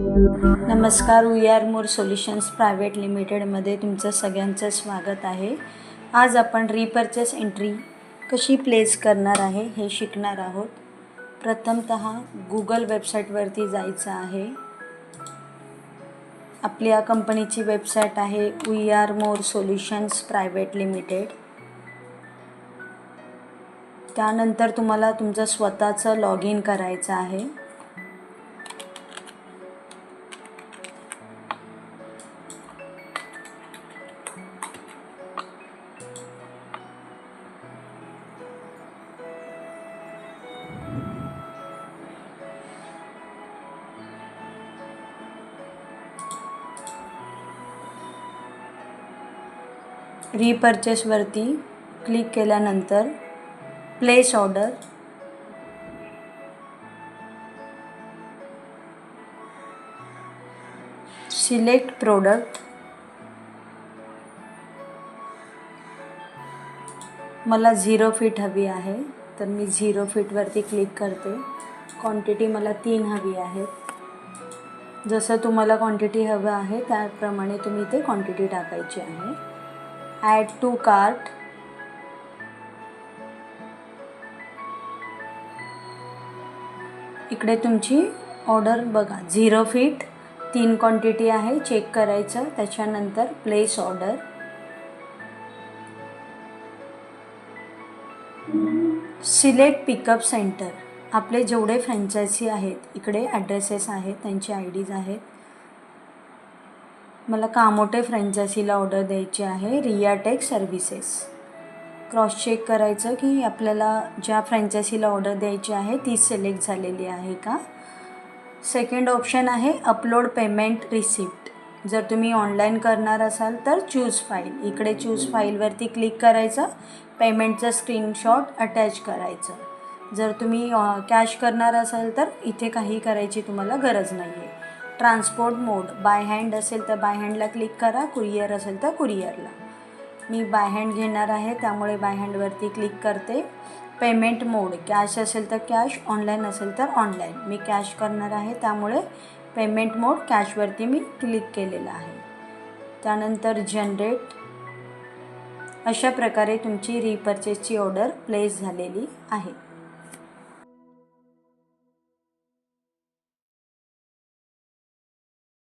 नमस्कार we are more solutions private लिमिटेडमध्ये तुमचं सगळ्यांचं स्वागत आहे. आज आपण रिपर्चेस एंट्री कशी प्लेस करणार आहे हे शिकणार आहोत. प्रथमत गुगल वेबसाईटवरती जायचं आहे. आपल्या कंपनीची वेबसाईट आहे we are more solutions private limited त्यानंतर तुम्हाला तुमचं स्वतःचं लॉग इन करायचं आहे. रिपर्चेसवरती क्लिक केल्यानंतर प्लेस ऑर्डर सिलेक्ट प्रोडक्ट मला झिरो फीट हवी आहे तर मी झिरो फीटवरती क्लिक करते. क्वांटिटी मला तीन हवी आहे. जसं तुम्हाला क्वांटिटी हवं आहे त्याप्रमाणे तुम्ही ते क्वांटिटी टाकायची आहे. ॲड टू कार्ट इकडे तुमची ऑर्डर बघा. झिरो फीट तीन क्वांटिटी आहे. चेक करायचं. त्याच्यानंतर place order select pickup centre आपले जेवढे फ्रँचायझी आहेत इकडे ॲड्रेसेस आहेत त्यांचे आय डीज आहेत. मला कामोटे फ्रँचायसीला ऑर्डर द्यायची आहे रियाटेक सर्व्हिसेस. क्रॉस चेक करायचं की आपल्याला ज्या फ्रँचायसीला ऑर्डर द्यायची आहे ती सिलेक्ट झालेली आहे का? सेकंड ऑप्शन आहे अपलोड पेमेंट रिसिप्ट. जर तुम्ही ऑनलाईन करणार असाल तर चूज फाईल. इकडे चूज फाईलवरती क्लिक करायचं पेमेंटचं स्क्रीनशॉट अटॅच करायचं. जर तुम्ही कॅश करणार असाल तर इथे काही करायची तुम्हाला गरज नाही आहे ट्रान्सपोर्ट मोड. बाय हँड असेल तर बाय हँडला क्लिक करा कुरिअर असेल तर कुरिअरला. मी बाय हँड घेणार आहे त्यामुळे बाय हँडवरती क्लिक करते. Payment mode. कॅश असेल तर कॅश ऑनलाईन असेल तर ऑनलाईन. मी कॅश करणार आहे त्यामुळे पेमेंट मोड कॅशवरती मी क्लिक केलेलं आहे. त्यानंतर जनरेट. अशा प्रकारे तुमची रिपर्चेसची ऑर्डर प्लेस झालेली आहे.